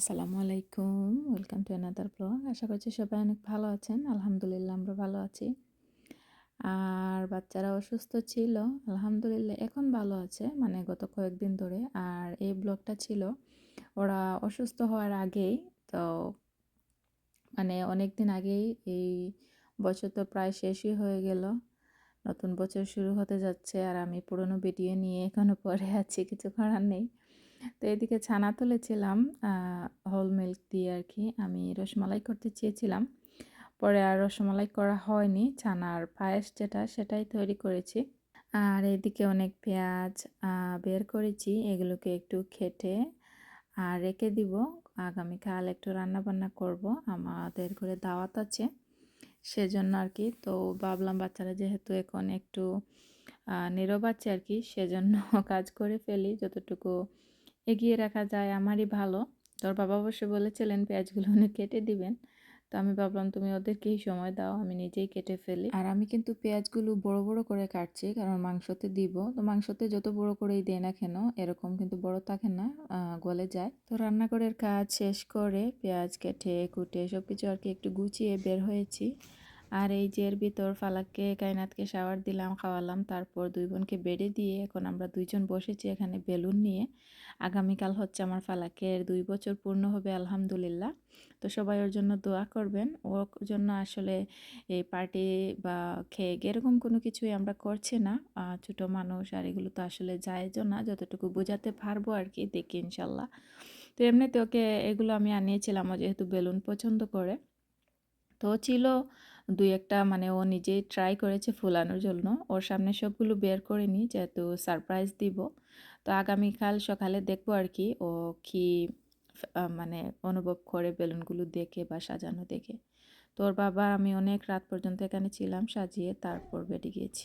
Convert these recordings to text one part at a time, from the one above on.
আসসালামু আলাইকুম welcome to another blog আশা করছি সবাই অনেক ভালো আছেন। আলহামদুলিল্লাহ, আমরা ভালো আছি। আর বাচ্চারা অসুস্থ ছিল। আলহামদুলিল্লাহ, এখন ভালো আছে মানে গত কয়েকদিন ধরে। আর এই ব্লগটা ছিল, ওরা অসুস্থ হওয়ার আগেই। তো মানে অনেক দিন আগেই এই বছর তো প্রায় শেষই হয়ে গেল। নতুন বছর শুরু হতে যাচ্ছে, আর আমি পুরনো ভিডিও নিয়ে এখনও পরে আছি কিছু করার নেই। তো এদিকে ছানা তুলেছিলাম হোল মিল্ক দিয়ে আর কি আমি রসমালাই করতে চেয়েছিলাম। পরে আর রসমালাই করা হয়নি, ছানার পায়েস যেটা সেটাই তৈরি করেছি। আর এদিকে অনেক পেঁয়াজ বের করেছি, এগুলোকে একটু খেটে আর রেখে দিব। আগামীকাল একটু রান্না বান্না করব, আমাদের ঘরে দাওয়াত আছে। সেজন্য আর কি তো ভাবলাম বাচ্চারা যেহেতু এখন একটু নীরব আছে আর কি সেজন্য কাজ করে ফেলি, যতটুকু এগিয়ে রাখা যায় আমারই ভালো। তোর বাবা অবশ্য বলেছিলেন পেঁয়াজগুলো উনি কেটে দিবেন। তো আমি ভাবলাম, তুমি ওদেরকেই সময় দাও, আমি নিজেই কেটে ফেলি। আর আমি কিন্তু পেঁয়াজগুলো বড় বড় করে কাটছি, কারণ মাংসতে দিব। তো মাংসতে যত বড় করেই দেয় না কেন, এরকম কিন্তু বড় থাকে না গলে যায়। তো রান্নাঘরের কাজ শেষ করে পেঁয়াজ কেটে, কুটে সব কিছু আর কি একটু গুছিয়ে বের হয়েছি। আর এই যে এর ভিতর ফালাককে, কায়নাতকে শাওয়ার দিলাম, খাওয়ালাম, তারপর দুই বোনকে বেড়ে দিয়ে এখন আমরা দুইজন বসেছি এখানে বেলুন নিয়ে। আগামীকাল হচ্ছে আমার ফালাকের দুই বছর পূর্ণ হবে, আলহামদুলিল্লাহ। তো সবাই ওর জন্য দোয়া করবেন। ওর জন্য আসলে এই পার্টি বা খেয়ে এরকম কোনো কিছুই আমরা করছি না। ছোট মানুষ আর এগুলো তো আসলে যায়জও না, যতটুকু বোঝাতে পারব আর কি দেখি ইনশাল্লাহ। তো এমনিতে ওকে এগুলো আমি আনিয়েছিলাম যেহেতু বেলুন পছন্দ করে। তো ছিল দুই একটা মানে ও নিজেই ট্রাই করেছে ফুলানোর জন্য। ওর সামনে সবগুলো বের করে নিই যেহেতু সারপ্রাইজ দিব। তো আগামীকাল সকালে দেখব আর কি ও কি মানে অনুভব করে বেলুনগুলো দেখে বা সাজানো দেখে। তোর বাবা, আমি অনেক রাত পর্যন্ত এখানে ছিলাম, সাজিয়ে তারপর বেডে গিয়েছি।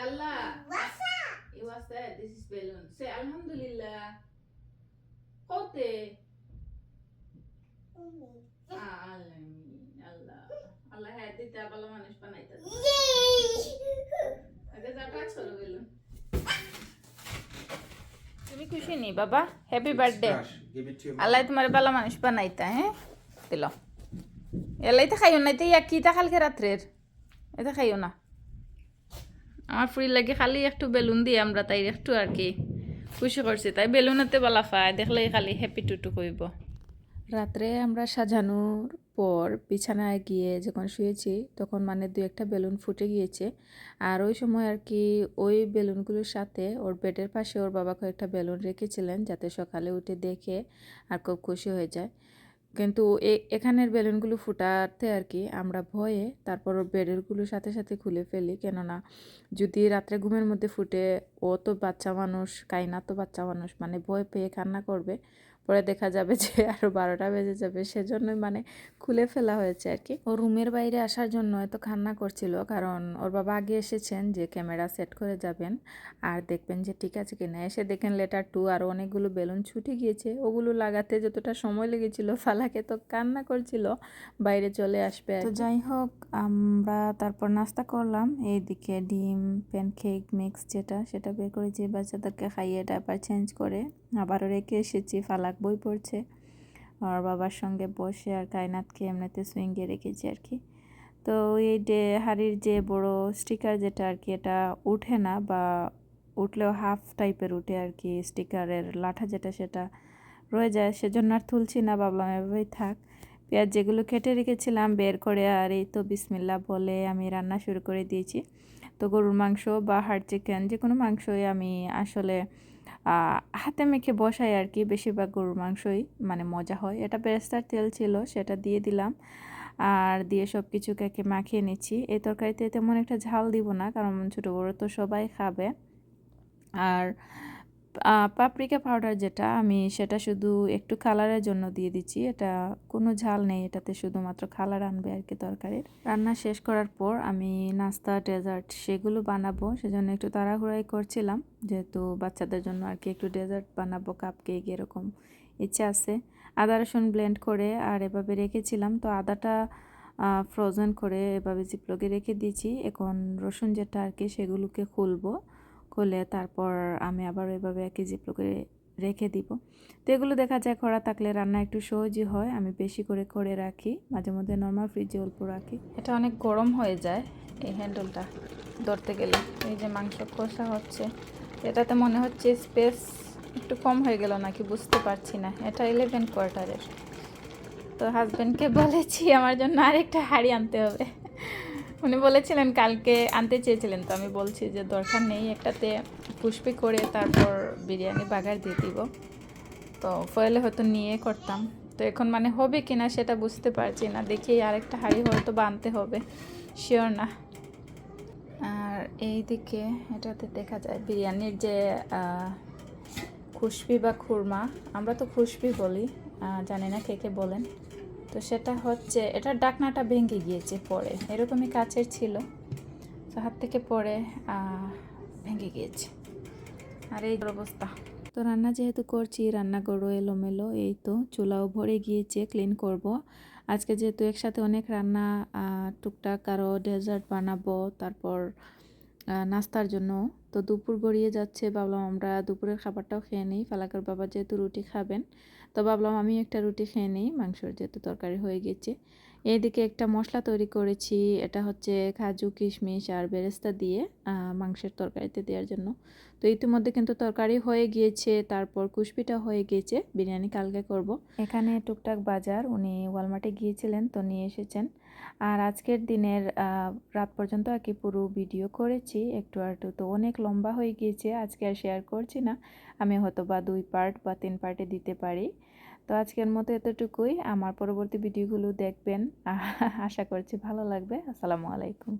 আলহামদুলিল্লাহ সে আল্লাহ it was that? This is balloon say alhamdulillah. কোতে আলামিন আল্লাহ আল্লাহ হ্যাঁ দিতে ভালো মানুষ বানাইতে আগে যাটা ছোট বেলুন তুমি খুশি নি বাবা হ্যাপি বার্থডে it আল্লাহ তোমার ভালো মানুষ বানাইতা হ্যাঁ দিল এলাইতে খাইও না ইয়া কিটা কালকে রাত্রের এটা খাইও না আমার ফ্রি লাগে খালি একটু বেলুন দিয়ে আমরা তাই একটু আর কি খুশি করছি। তাই বেলুনেতে বলা পায় দেখলে খালি হ্যাপি টুটু কইব। রাত্রে আমরা সাজানোর পর বিছানায় গিয়ে যখন শুয়েছি, তখন মানে দু একটা বেলুন ফুটে গিয়েছে। আর ওই সময় আর কি ওই বেলুনগুলোর সাথে ওর বেডের পাশে ওর বাবা কয়েকটা বেলুন রেখেছিলেন যাতে সকালে উঠে দেখে আর খুব খুশি হয়ে যায়। কিন্তু এখানের বেলুনগুলো ফুটাতে আর কি আমরা ভয়ে তারপর ওর বেডেরগুলোর সাথে সাথে খুলে ফেলি। কেননা যদি রাত্রে ঘুমের মধ্যে ফুটে, ও তো বাচ্চা মানুষ, কাইনা তো বাচ্চা মানুষ মানে ভয় পেয়ে কান্না করবে। পরে দেখা যাবে যে আরও বারোটা বেজে যাবে। সেজন্যই মানে খুলে ফেলা হয়েছে আর কি। ও রুমের বাইরে আসার জন্য এত কান্না করছিল কারণ ওর বাবা আগে এসেছেন যে ক্যামেরা সেট করে যাবেন আর দেখবেন যে ঠিক আছে কিনা। এসে দেখেন লেটার টু আরও অনেকগুলো বেলুন ছুটে গিয়েছে। ওগুলো লাগাতে যতটা সময় লেগেছিল ফালাকে তো কান্না করছিল বাইরে চলে আসবে তো যাই হোক আমরা তারপর নাস্তা করলাম। এইদিকে ডিম প্যানকেক মিক্স যেটা সেটা বের করেছি। বাচ্চাদেরকে খাইয়ে ডাইপার চেঞ্জ করে আবারও রেখে এসেছি ফালাক বই পড়ছে। আর বাবার সঙ্গে বসে আর কায়নাতকে এমনিতে সুইঙ্গে রেখেছি আর কি। তো এই ডে হাড়ির যে বড় স্টিকার যেটা আর কি, এটা উঠে না বা উঠলেও হাফ টাইপের উঠে আর কি স্টিকারের লাঠা যেটা সেটা রয়ে যায়। সেজন্য আর তুলছি না, ভাবলাম এভাবেই থাক। পেঁয়াজ যেগুলো কেটে রেখেছিলাম বের করে আর এই তো বিসমিল্লা বলে আমি রান্না শুরু করে দিয়েছি। তো গরুর মাংস বা হাড় চিকেন যে কোনো মাংসই আমি আসলে হাতে মেখে বসাই আর কি, বেশিরভাগ গরুর মাংসই মানে মজা হয়। এটা বেরেস্তার তেল ছিল, সেটা দিয়ে দিলাম। আর দিয়ে সব কিছু কিছুকে মাখিয়ে নিচ্ছি। এই তরকারিতে তেমন একটা ঝাল দিব না, কারণ ছোটো বড়ো তো সবাই খাবে। আর পাপরিকা পাউডার যেটা, আমি সেটা শুধু একটু কালারের জন্য দিয়ে দিচ্ছি। এটা কোনো ঝাল নেই, এটাতে শুধুমাত্র কালার আনবে আর কি তরকারির। রান্না শেষ করার পর আমি নাস্তা ডেজার্ট সেগুলো বানাবো, সেজন্য একটু তাড়াহুড়াই করছিলাম। যেহেতু বাচ্চাদের জন্য আর কি একটু ডেজার্ট বানাবো কাপ কেক এরকম ইচ্ছে আছে। আদা, রসুন ব্লেন্ড করে আর এভাবে রেখেছিলাম। তো আদাটা ফ্রোজেন করে এভাবে জিপলকে রেখে দিয়েছি। এখন রসুন যেটা আর কি সেগুলোকে খুলবো। খুলে তারপর আমি আবার ওইভাবে এক কেজি করে রেখে দিব। তো এগুলো দেখা যায় করা থাকলে রান্না একটু সহজই হয়। আমি বেশি করে করে রাখি, মাঝে মধ্যে নর্মাল ফ্রিজে অল্প রাখি। এটা অনেক গরম হয়ে যায় এই হ্যান্ডেলটা ধরতে গেলে। এই যে মাংস কষা হচ্ছে, এটাতে মনে হচ্ছে স্পেস একটু কম হয়ে গেল নাকি বুঝতে পারছি না। এটা ইলেভেন কোয়ার্টারের তো হাজব্যান্ডকে বলেছি, আমার জন্য আরেকটা হাড়ি আনতে হবে। উনি বলেছিলেন, কালকে আনতে চেয়েছিলেন, তো আমি বলছি যে দরকার নেই, একটাতে পুষ্পি করে তারপর বিরিয়ানি বাগার দিয়ে দিব। তো ফয়েলে হয়তো নিয়ে করতাম। তো এখন মানে হবে কি না সেটা বুঝতে পারছি না। দেখি আরেকটা হাড়ি হয়তো বানতে হবে। শিওর না। আর এই দিকে এটাতে দেখা যায় বিরিয়ানির যে খুশবি বা খুরমা, আমরা তো খুশবি বলি জানি না কে কে বলেন। তো সেটা হচ্ছে, এটার ডাকনাটা ভেঙে গিয়েছে পরে। এরকমই কাছের ছিল। তো হাত থেকে পরে ভেঙে গিয়েছে। আর এই অবস্থা। তো রান্না যেহেতু করছি রান্না করো এলোমেলো। এই তো চুলাও ভরে গিয়েছে ক্লিন করব। আজকে যেহেতু একসাথে অনেক রান্না টুকটাক আরও ডেজার্ট বানাবো, তারপর নাস্তার জন্য। তো দুপুর গড়িয়ে যাচ্ছে, ভাবলাম আমরা দুপুরের খাবারটাও খেয়ে নিই। ফালাকার বাবা যেহেতু রুটি খাবেন, তো ভাবলাম আমি একটা রুটি খেয়ে নিই, মাংসর যেহেতু তরকারি হয়ে গেছে। এদিকে একটা মশলা তৈরি করেছি, এটা হচ্ছে কাজু, কিশমিশ আর বেরেস্তা দিয়ে মাংসের তরকারিতে দেওয়ার জন্য। তো ইতিমধ্যে কিন্তু তরকারি হয়ে গিয়েছে, তারপর কুশপিটা হয়ে গিয়েছে বিরিয়ানি কালকে করব। এখানে টুকটাক বাজার, উনি ওয়ালমার্টে গিয়েছিলেন, তো নিয়ে এসেছেন। আর আজকের দিনের রাত পর্যন্ত আর কি পুরো ভিডিও করেছি। একটু আরটু তো অনেক লম্বা হয়ে গিয়েছে, আজকে আর শেয়ার করছি না। আমি হয়তো বা দুই পার্ট বা তিন পার্টে দিতে পারি। তো আজকের মতো এতটুকুই। আমার পরবর্তী ভিডিওগুলো দেখবেন। আশা করছি ভালো লাগবে। আসসালামু আলাইকুম।